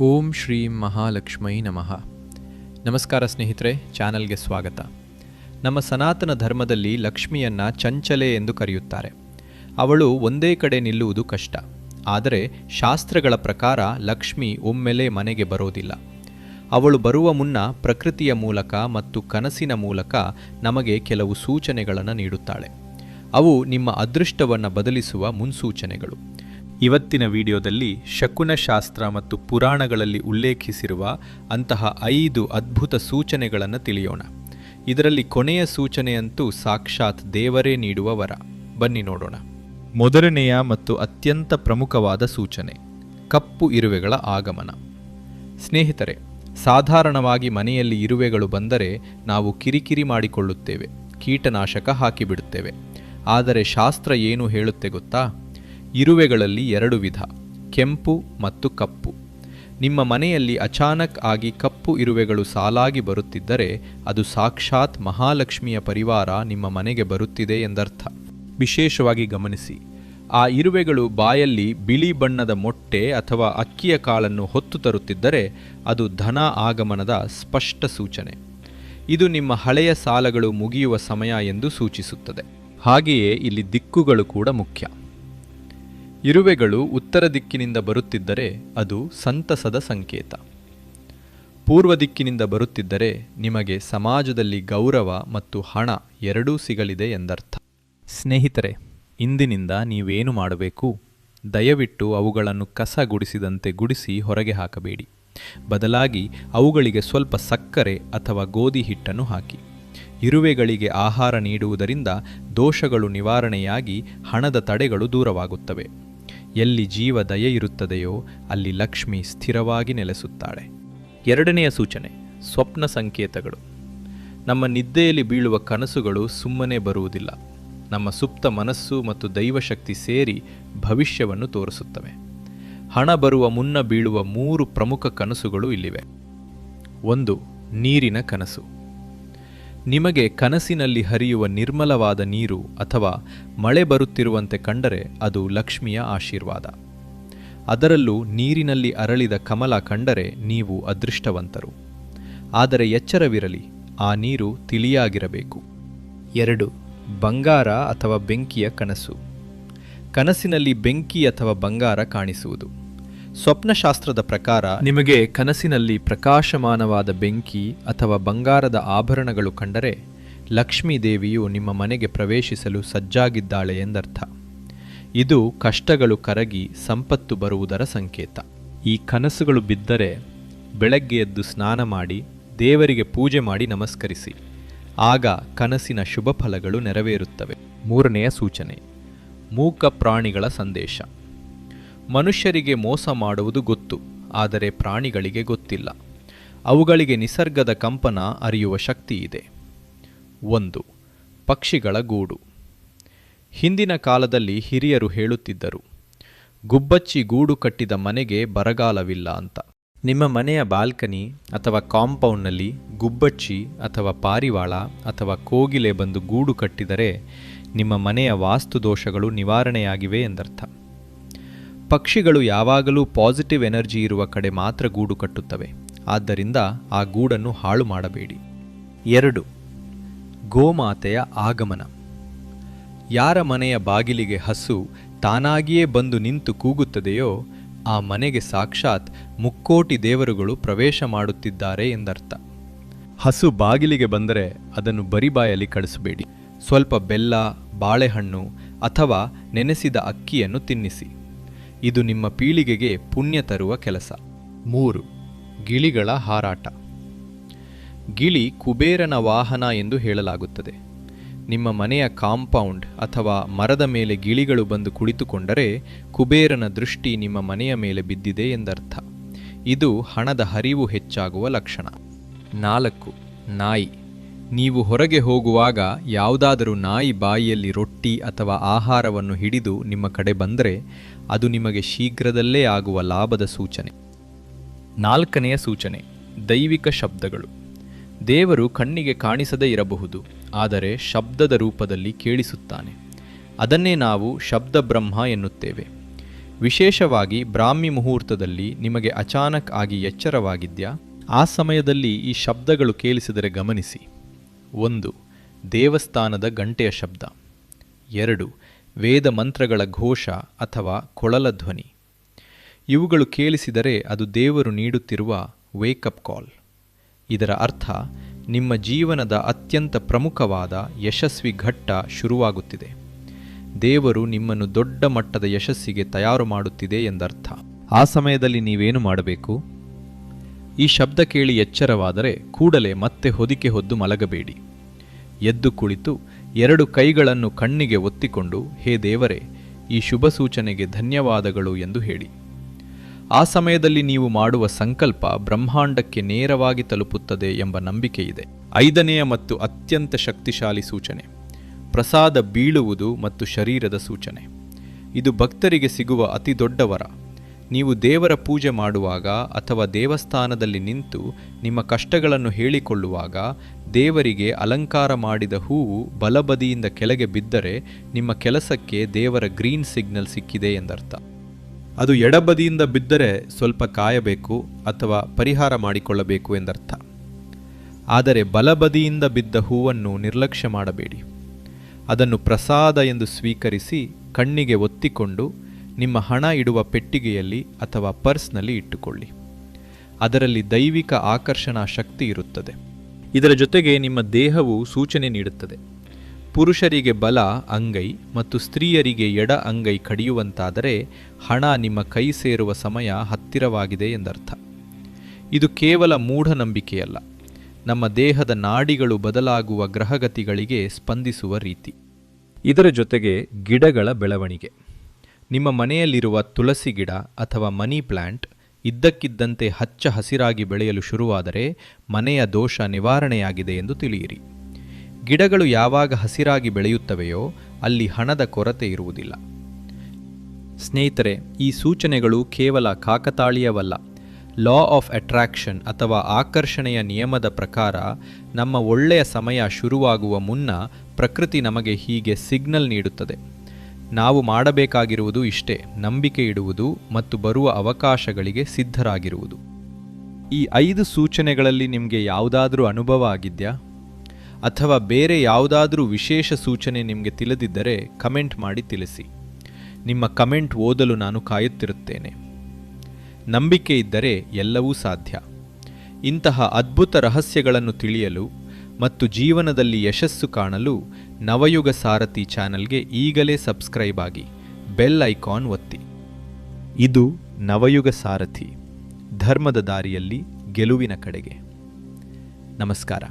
ಓಂ ಶ್ರೀ ಮಹಾಲಕ್ಷ್ಮೈ ನಮಃ. ನಮಸ್ಕಾರ ಸ್ನೇಹಿತರೆ, ಚಾನಲ್ಗೆ ಸ್ವಾಗತ. ನಮ್ಮ ಸನಾತನ ಧರ್ಮದಲ್ಲಿ ಲಕ್ಷ್ಮಿಯನ್ನ ಚಂಚಲೆ ಎಂದು ಕರೆಯುತ್ತಾರೆ. ಅವಳು ಒಂದೇ ಕಡೆ ನಿಲ್ಲುವುದು ಕಷ್ಟ. ಆದರೆ ಶಾಸ್ತ್ರಗಳ ಪ್ರಕಾರ ಲಕ್ಷ್ಮಿ ಒಮ್ಮೆಲೆ ಮನೆಗೆ ಬರೋದಿಲ್ಲ. ಅವಳು ಬರುವ ಮುನ್ನ ಪ್ರಕೃತಿಯ ಮೂಲಕ ಮತ್ತು ಕನಸಿನ ಮೂಲಕ ನಮಗೆ ಕೆಲವು ಸೂಚನೆಗಳನ್ನು ನೀಡುತ್ತಾಳೆ. ಅವು ನಿಮ್ಮ ಅದೃಷ್ಟವನ್ನು ಬದಲಿಸುವ ಮುನ್ಸೂಚನೆಗಳು. ಇವತ್ತಿನ ವಿಡಿಯೋದಲ್ಲಿ ಶಕುನಶಾಸ್ತ್ರ ಮತ್ತು ಪುರಾಣಗಳಲ್ಲಿ ಉಲ್ಲೇಖಿಸಿರುವ ಅಂತಹ ಐದು ಅದ್ಭುತ ಸೂಚನೆಗಳನ್ನು ತಿಳಿಯೋಣ. ಇದರಲ್ಲಿ ಕೊನೆಯ ಸೂಚನೆಯಂತೂ ಸಾಕ್ಷಾತ್ ದೇವರೇ ನೀಡುವ ವರ. ಬನ್ನಿ ನೋಡೋಣ. ಮೊದಲನೆಯ ಮತ್ತು ಅತ್ಯಂತ ಪ್ರಮುಖವಾದ ಸೂಚನೆ, ಕಪ್ಪು ಇರುವೆಗಳ ಆಗಮನ. ಸ್ನೇಹಿತರೆ, ಸಾಧಾರಣವಾಗಿ ಮನೆಯಲ್ಲಿ ಇರುವೆಗಳು ಬಂದರೆ ನಾವು ಕಿರಿಕಿರಿ ಮಾಡಿಕೊಳ್ಳುತ್ತೇವೆ, ಕೀಟನಾಶಕ ಹಾಕಿಬಿಡುತ್ತೇವೆ. ಆದರೆ ಶಾಸ್ತ್ರ ಏನು ಹೇಳುತ್ತೆ ಗೊತ್ತಾ? ಇರುವೆಗಳಲ್ಲಿ ಎರಡು ವಿಧ, ಕೆಂಪು ಮತ್ತು ಕಪ್ಪು. ನಿಮ್ಮ ಮನೆಯಲ್ಲಿ ಅಚಾನಕ್ ಆಗಿ ಕಪ್ಪು ಇರುವೆಗಳು ಸಾಲಾಗಿ ಬರುತ್ತಿದ್ದರೆ ಅದು ಸಾಕ್ಷಾತ್ ಮಹಾಲಕ್ಷ್ಮಿಯ ಪರಿವಾರ ನಿಮ್ಮ ಮನೆಗೆ ಬರುತ್ತಿದೆ ಎಂದರ್ಥ. ವಿಶೇಷವಾಗಿ ಗಮನಿಸಿ, ಆ ಇರುವೆಗಳು ಬಾಯಲ್ಲಿ ಬಿಳಿ ಬಣ್ಣದ ಮೊಟ್ಟೆ ಅಥವಾ ಅಕ್ಕಿಯ ಕಾಳನ್ನು ಹೊತ್ತು ತರುತ್ತಿದ್ದರೆ ಅದು ಧನ ಆಗಮನದ ಸ್ಪಷ್ಟ ಸೂಚನೆ. ಇದು ನಿಮ್ಮ ಹಳೆಯ ಸಾಲಗಳು ಮುಗಿಯುವ ಸಮಯ ಎಂದು ಸೂಚಿಸುತ್ತದೆ. ಹಾಗೆಯೇ ಇಲ್ಲಿ ದಿಕ್ಕುಗಳು ಕೂಡ ಮುಖ್ಯ. ಇರುವೆಗಳು ಉತ್ತರ ದಿಕ್ಕಿನಿಂದ ಬರುತ್ತಿದ್ದರೆ ಅದು ಸಂತಸದ ಸಂಕೇತ. ಪೂರ್ವ ದಿಕ್ಕಿನಿಂದ ಬರುತ್ತಿದ್ದರೆ ನಿಮಗೆ ಸಮಾಜದಲ್ಲಿ ಗೌರವ ಮತ್ತು ಹಣ ಎರಡೂ ಸಿಗಲಿದೆ ಎಂದರ್ಥ. ಸ್ನೇಹಿತರೆ, ಇಂದಿನಿಂದ ನೀವೇನು ಮಾಡಬೇಕು? ದಯವಿಟ್ಟು ಅವುಗಳನ್ನು ಕಸ ಗುಡಿಸಿದಂತೆ ಗುಡಿಸಿ ಹೊರಗೆ ಹಾಕಬೇಡಿ. ಬದಲಾಗಿ ಅವುಗಳಿಗೆ ಸ್ವಲ್ಪ ಸಕ್ಕರೆ ಅಥವಾ ಗೋಧಿ ಹಿಟ್ಟನ್ನು ಹಾಕಿ. ಇರುವೆಗಳಿಗೆ ಆಹಾರ ನೀಡುವುದರಿಂದ ದೋಷಗಳು ನಿವಾರಣೆಯಾಗಿ ಹಣದ ತಡೆಗಳು ದೂರವಾಗುತ್ತವೆ. ಎಲ್ಲಿ ಜೀವ ದಯ ಇರುತ್ತದೆಯೋ ಅಲ್ಲಿ ಲಕ್ಷ್ಮಿ ಸ್ಥಿರವಾಗಿ ನೆಲೆಸುತ್ತಾಳೆ. ಎರಡನೆಯ ಸೂಚನೆ, ಸ್ವಪ್ನ ಸಂಕೇತಗಳು. ನಮ್ಮ ನಿದ್ದೆಯಲ್ಲಿ ಬೀಳುವ ಕನಸುಗಳು ಸುಮ್ಮನೆ ಬರುವುದಿಲ್ಲ. ನಮ್ಮ ಸುಪ್ತ ಮನಸ್ಸು ಮತ್ತು ದೈವಶಕ್ತಿ ಸೇರಿ ಭವಿಷ್ಯವನ್ನು ತೋರಿಸುತ್ತವೆ. ಹಣ ಬರುವ ಮುನ್ನ ಬೀಳುವ ಮೂರು ಪ್ರಮುಖ ಕನಸುಗಳು ಇಲ್ಲಿವೆ. ಒಂದು, ನೀರಿನ ಕನಸು. ನಿಮಗೆ ಕನಸಿನಲ್ಲಿ ಹರಿಯುವ ನಿರ್ಮಲವಾದ ನೀರು ಅಥವಾ ಮಳೆ ಬರುತ್ತಿರುವಂತೆ ಕಂಡರೆ ಅದು ಲಕ್ಷ್ಮಿಯ ಆಶೀರ್ವಾದ. ಅದರಲ್ಲೂ ನೀರಿನಲ್ಲಿ ಅರಳಿದ ಕಮಲ ಕಂಡರೆ ನೀವು ಅದೃಷ್ಟವಂತರು. ಆದರೆ ಎಚ್ಚರವಿರಲಿ, ಆ ನೀರು ತಿಳಿಯಾಗಿರಬೇಕು. ಎರಡು, ಬಂಗಾರ ಅಥವಾ ಬೆಂಕಿಯ ಕನಸು. ಕನಸಿನಲ್ಲಿ ಬೆಂಕಿ ಅಥವಾ ಬಂಗಾರ ಕಾಣಿಸುವುದು. ಸ್ವಪ್ನಶಾಸ್ತ್ರದ ಪ್ರಕಾರ, ನಿಮಗೆ ಕನಸಿನಲ್ಲಿ ಪ್ರಕಾಶಮಾನವಾದ ಬೆಂಕಿ ಅಥವಾ ಬಂಗಾರದ ಆಭರಣಗಳು ಕಂಡರೆ, ಲಕ್ಷ್ಮೀ ದೇವಿಯು ನಿಮ್ಮ ಮನೆಗೆ ಪ್ರವೇಶಿಸಲು ಸಜ್ಜಾಗಿದ್ದಾಳೆ ಎಂದರ್ಥ. ಇದು ಕಷ್ಟಗಳು ಕರಗಿ ಸಂಪತ್ತು ಬರುವುದರ ಸಂಕೇತ. ಈ ಕನಸುಗಳು ಬಿದ್ದರೆ ಬೆಳಗ್ಗೆ ಎದ್ದು ಸ್ನಾನ ಮಾಡಿ, ದೇವರಿಗೆ ಪೂಜೆ ಮಾಡಿ ನಮಸ್ಕರಿಸಿ. ಆಗ ಕನಸಿನ ಶುಭ ಫಲಗಳು ನೆರವೇರುತ್ತವೆ. ಮೂರನೆಯ ಸೂಚನೆ, ಮೂಕ ಪ್ರಾಣಿಗಳ ಸಂದೇಶ. ಮನುಷ್ಯರಿಗೆ ಮೋಸ ಮಾಡುವುದು ಗೊತ್ತು, ಆದರೆ ಪ್ರಾಣಿಗಳಿಗೆ ಗೊತ್ತಿಲ್ಲ. ಅವುಗಳಿಗೆ ನಿಸರ್ಗದ ಕಂಪನ ಅರಿಯುವ ಶಕ್ತಿ ಇದೆ. ಒಂದು, ಪಕ್ಷಿಗಳ ಗೂಡು. ಹಿಂದಿನ ಕಾಲದಲ್ಲಿ ಹಿರಿಯರು ಹೇಳುತ್ತಿದ್ದರು, ಗುಬ್ಬಚ್ಚಿ ಗೂಡು ಕಟ್ಟಿದ ಮನೆಗೆ ಬರಗಾಲವಿಲ್ಲ ಅಂತ. ನಿಮ್ಮ ಮನೆಯ ಬಾಲ್ಕನಿ ಅಥವಾ ಕಾಂಪೌಂಡ್ನಲ್ಲಿ ಗುಬ್ಬಚ್ಚಿ ಅಥವಾ ಪಾರಿವಾಳ ಅಥವಾ ಕೋಗಿಲೆ ಬಂದು ಗೂಡು ಕಟ್ಟಿದರೆ ನಿಮ್ಮ ಮನೆಯ ವಾಸ್ತು ದೋಷಗಳು ನಿವಾರಣೆಯಾಗಿವೆ ಎಂದರ್ಥ. ಪಕ್ಷಿಗಳು ಯಾವಾಗಲೂ ಪಾಸಿಟಿವ್ ಎನರ್ಜಿ ಇರುವ ಕಡೆ ಮಾತ್ರ ಗೂಡು ಕಟ್ಟುತ್ತವೆ. ಆದ್ದರಿಂದ ಆ ಗೂಡನ್ನು ಹಾಳು ಮಾಡಬೇಡಿ. ಎರಡು, ಗೋಮಾತೆಯ ಆಗಮನ. ಯಾರ ಮನೆಯ ಬಾಗಿಲಿಗೆ ಹಸು ತಾನಾಗಿಯೇ ಬಂದು ನಿಂತು ಕೂಗುತ್ತದೆಯೋ, ಆ ಮನೆಗೆ ಸಾಕ್ಷಾತ್ ಮುಕ್ಕೋಟಿ ದೇವರುಗಳು ಪ್ರವೇಶ ಮಾಡುತ್ತಿದ್ದಾರೆ ಎಂದರ್ಥ. ಹಸು ಬಾಗಿಲಿಗೆ ಬಂದರೆ ಅದನ್ನು ಬರಿಬಾಯಲ್ಲಿ ಕಳಿಸಬೇಡಿ. ಸ್ವಲ್ಪ ಬೆಲ್ಲ, ಬಾಳೆಹಣ್ಣು ಅಥವಾ ನೆನೆಸಿದ ಅಕ್ಕಿಯನ್ನು ತಿನ್ನಿಸಿ. ಇದು ನಿಮ್ಮ ಪೀಳಿಗೆಗೆ ಪುಣ್ಯ ತರುವ ಕೆಲಸ. ಮೂರು, ಗಿಳಿಗಳ ಹಾರಾಟ. ಗಿಳಿ ಕುಬೇರನ ವಾಹನ ಎಂದು ಹೇಳಲಾಗುತ್ತದೆ. ನಿಮ್ಮ ಮನೆಯ ಕಾಂಪೌಂಡ್ ಅಥವಾ ಮರದ ಮೇಲೆ ಗಿಳಿಗಳು ಬಂದು ಕುಳಿತುಕೊಂಡರೆ ಕುಬೇರನ ದೃಷ್ಟಿ ನಿಮ್ಮ ಮನೆಯ ಮೇಲೆ ಬಿದ್ದಿದೆ ಎಂದರ್ಥ. ಇದು ಹಣದ ಹರಿವು ಹೆಚ್ಚಾಗುವ ಲಕ್ಷಣ. ನಾಲ್ಕು, ನಾಯಿ. ನೀವು ಹೊರಗೆ ಹೋಗುವಾಗ ಯಾವುದಾದರೂ ನಾಯಿ ಬಾಯಿಯಲ್ಲಿ ರೊಟ್ಟಿ ಅಥವಾ ಆಹಾರವನ್ನು ಹಿಡಿದು ನಿಮ್ಮ ಕಡೆ ಬಂದರೆ ಅದು ನಿಮಗೆ ಶೀಘ್ರದಲ್ಲೇ ಆಗುವ ಲಾಭದ ಸೂಚನೆ. ನಾಲ್ಕನೆಯ ಸೂಚನೆ, ದೈವಿಕ ಶಬ್ದಗಳು. ದೇವರು ಕಣ್ಣಿಗೆ ಕಾಣಿಸದೇ ಇರಬಹುದು, ಆದರೆ ಶಬ್ದದ ರೂಪದಲ್ಲಿ ಕೇಳಿಸುತ್ತಾನೆ. ಅದನ್ನೇ ನಾವು ಶಬ್ದ ಬ್ರಹ್ಮ ಎನ್ನುತ್ತೇವೆ. ವಿಶೇಷವಾಗಿ ಬ್ರಾಹ್ಮಿ ಮುಹೂರ್ತದಲ್ಲಿ ನಿಮಗೆ ಅಚಾನಕ್ ಆಗಿ ಎಚ್ಚರವಾಗಿದ್ಯಾ? ಆ ಸಮಯದಲ್ಲಿ ಈ ಶಬ್ದಗಳು ಕೇಳಿಸಿದರೆ ಗಮನಿಸಿ. ಒಂದು, ದೇವಸ್ಥಾನದ ಗಂಟೆಯ ಶಬ್ದ. ಎರಡು, ವೇದ ಮಂತ್ರಗಳ ಘೋಷ ಅಥವಾ ಕೊಳಲ ಧ್ವನಿ. ಇವುಗಳು ಕೇಳಿಸಿದರೆ ಅದು ದೇವರು ನೀಡುತ್ತಿರುವ ವೇಕಪ್ ಕಾಲ್ ಇದರ ಅರ್ಥ, ನಿಮ್ಮ ಜೀವನದ ಅತ್ಯಂತ ಪ್ರಮುಖವಾದ ಯಶಸ್ವಿ ಘಟ್ಟ ಶುರುವಾಗುತ್ತಿದೆ. ದೇವರು ನಿಮ್ಮನ್ನು ದೊಡ್ಡ ಮಟ್ಟದ ಯಶಸ್ಸಿಗೆ ತಯಾರು ಮಾಡುತ್ತಿದೆ ಎಂದರ್ಥ. ಆ ಸಮಯದಲ್ಲಿ ನೀವೇನು ಮಾಡಬೇಕು? ಈ ಶಬ್ದ ಕೇಳಿ ಎಚ್ಚರವಾದರೆ ಕೂಡಲೇ ಮತ್ತೆ ಹೊದಿಕೆ ಹೊದ್ದು ಮಲಗಬೇಡಿ. ಎದ್ದು ಕುಳಿತು ಎರಡು ಕೈಗಳನ್ನು ಕಣ್ಣಿಗೆ ಒತ್ತಿಕೊಂಡು, ಹೇ ದೇವರೇ, ಈ ಶುಭ ಸೂಚನೆಗೆ ಧನ್ಯವಾದಗಳು ಎಂದು ಹೇಳಿ. ಆ ಸಮಯದಲ್ಲಿ ನೀವು ಮಾಡುವ ಸಂಕಲ್ಪ ಬ್ರಹ್ಮಾಂಡಕ್ಕೆ ನೇರವಾಗಿ ತಲುಪುತ್ತದೆ ಎಂಬ ನಂಬಿಕೆ ಇದೆ. ಐದನೆಯ ಮತ್ತು ಅತ್ಯಂತ ಶಕ್ತಿಶಾಲಿ ಸೂಚನೆ, ಪ್ರಸಾದ ಬೀಳುವುದು ಮತ್ತು ಶರೀರದ ಸೂಚನೆ. ಇದು ಭಕ್ತರಿಗೆ ಸಿಗುವ ಅತಿ ದೊಡ್ಡ ವರ. ನೀವು ದೇವರ ಪೂಜೆ ಮಾಡುವಾಗ ಅಥವಾ ದೇವಸ್ಥಾನದಲ್ಲಿ ನಿಂತು ನಿಮ್ಮ ಕಷ್ಟಗಳನ್ನು ಹೇಳಿಕೊಳ್ಳುವಾಗ ದೇವರಿಗೆ ಅಲಂಕಾರ ಮಾಡಿದ ಹೂವು ಬಲಬದಿಯಿಂದ ಕೆಳಗೆ ಬಿದ್ದರೆ ನಿಮ್ಮ ಕೆಲಸಕ್ಕೆ ದೇವರ ಗ್ರೀನ್ ಸಿಗ್ನಲ್ ಸಿಕ್ಕಿದೆ ಎಂದರ್ಥ. ಅದು ಎಡಬದಿಯಿಂದ ಬಿದ್ದರೆ ಸ್ವಲ್ಪ ಕಾಯಬೇಕು ಅಥವಾ ಪರಿಹಾರ ಮಾಡಿಕೊಳ್ಳಬೇಕು ಎಂದರ್ಥ. ಆದರೆ ಬಲಬದಿಯಿಂದ ಬಿದ್ದ ಹೂವನ್ನು ನಿರ್ಲಕ್ಷ್ಯ ಮಾಡಬೇಡಿ. ಅದನ್ನು ಪ್ರಸಾದ ಎಂದು ಸ್ವೀಕರಿಸಿ ಕಣ್ಣಿಗೆ ಒತ್ತಿಕೊಂಡು ನಿಮ್ಮ ಹಣ ಇಡುವ ಪೆಟ್ಟಿಗೆಯಲ್ಲಿ ಅಥವಾ ಪರ್ಸ್ನಲ್ಲಿ ಇಟ್ಟುಕೊಳ್ಳಿ. ಅದರಲ್ಲಿ ದೈವಿಕ ಆಕರ್ಷಣಾ ಶಕ್ತಿ ಇರುತ್ತದೆ. ಇದರ ಜೊತೆಗೆ ನಿಮ್ಮ ದೇಹವು ಸೂಚನೆ ನೀಡುತ್ತದೆ. ಪುರುಷರಿಗೆ ಬಲ ಅಂಗೈ ಮತ್ತು ಸ್ತ್ರೀಯರಿಗೆ ಎಡ ಅಂಗೈ ಕಡಿಯುವಂತಾದರೆ ಹಣ ನಿಮ್ಮ ಕೈ ಸೇರುವ ಸಮಯ ಹತ್ತಿರವಾಗಿದೆ ಎಂದರ್ಥ. ಇದು ಕೇವಲ ಮೂಢನಂಬಿಕೆಯಲ್ಲ. ನಮ್ಮ ದೇಹದ ನಾಡಿಗಳು ಬದಲಾಗುವ ಗ್ರಹಗತಿಗಳಿಗೆ ಸ್ಪಂದಿಸುವ ರೀತಿ. ಇದರ ಜೊತೆಗೆ ಗಿಡಗಳ ಬೆಳವಣಿಗೆ. ನಿಮ್ಮ ಮನೆಯಲ್ಲಿರುವ ತುಳಸಿ ಗಿಡ ಅಥವಾ ಮನಿ ಪ್ಲ್ಯಾಂಟ್ ಇದ್ದಕ್ಕಿದ್ದಂತೆ ಹಚ್ಚ ಹಸಿರಾಗಿ ಬೆಳೆಯಲು ಶುರುವಾದರೆ ಮನೆಯ ದೋಷ ನಿವಾರಣೆಯಾಗಿದೆ ಎಂದು ತಿಳಿಯಿರಿ. ಗಿಡಗಳು ಯಾವಾಗ ಹಸಿರಾಗಿ ಬೆಳೆಯುತ್ತವೆಯೋ ಅಲ್ಲಿ ಹಣದ ಕೊರತೆ ಇರುವುದಿಲ್ಲ. ಸ್ನೇಹಿತರೆ, ಈ ಸೂಚನೆಗಳು ಕೇವಲ ಕಾಕತಾಳೀಯವಲ್ಲ. ಲಾ ಆಫ್ ಅಟ್ರಾಕ್ಷನ್ ಅಥವಾ ಆಕರ್ಷಣೆಯ ನಿಯಮದ ಪ್ರಕಾರ ನಮ್ಮ ಒಳ್ಳೆಯ ಸಮಯ ಶುರುವಾಗುವ ಮುನ್ನ ಪ್ರಕೃತಿ ನಮಗೆ ಹೀಗೆ ಸಿಗ್ನಲ್ ನೀಡುತ್ತದೆ. ನಾವು ಮಾಡಬೇಕಾಗಿರುವುದು ಇಷ್ಟೇ, ನಂಬಿಕೆ ಇಡುವುದು ಮತ್ತು ಬರುವ ಅವಕಾಶಗಳಿಗೆ ಸಿದ್ಧರಾಗಿರುವುದು. ಈ ಐದು ಸೂಚನೆಗಳಲ್ಲಿ ನಿಮಗೆ ಯಾವುದಾದರೂ ಅನುಭವ ಆಗಿದೆಯಾ? ಅಥವಾ ಬೇರೆ ಯಾವುದಾದರೂ ವಿಶೇಷ ಸೂಚನೆ ನಿಮಗೆ ತಿಳಿದಿದ್ದರೆ ಕಮೆಂಟ್ ಮಾಡಿ ತಿಳಿಸಿ. ನಿಮ್ಮ ಕಮೆಂಟ್ ಓದಲು ನಾನು ಕಾಯುತ್ತಿರುತ್ತೇನೆ. ನಂಬಿಕೆ ಇದ್ದರೆ ಎಲ್ಲವೂ ಸಾಧ್ಯ. ಇಂತಹ ಅದ್ಭುತ ರಹಸ್ಯಗಳನ್ನು ತಿಳಿಯಲು ಮತ್ತು ಜೀವನದಲ್ಲಿ ಯಶಸ್ಸು ಕಾಣಲು ನವಯುಗ ಸಾರಥಿ ಚಾನಲ್ಗೆ ಈಗಲೇ ಸಬ್ಸ್ಕ್ರೈಬ್ ಆಗಿ ಬೆಲ್ ಐಕಾನ್ ಒತ್ತಿ. ಇದು ನವಯುಗ ಸಾರಥಿ, ಧರ್ಮದ ದಾರಿಯಲ್ಲಿ ಗೆಲುವಿನ ಕಡೆಗೆ. ನಮಸ್ಕಾರ.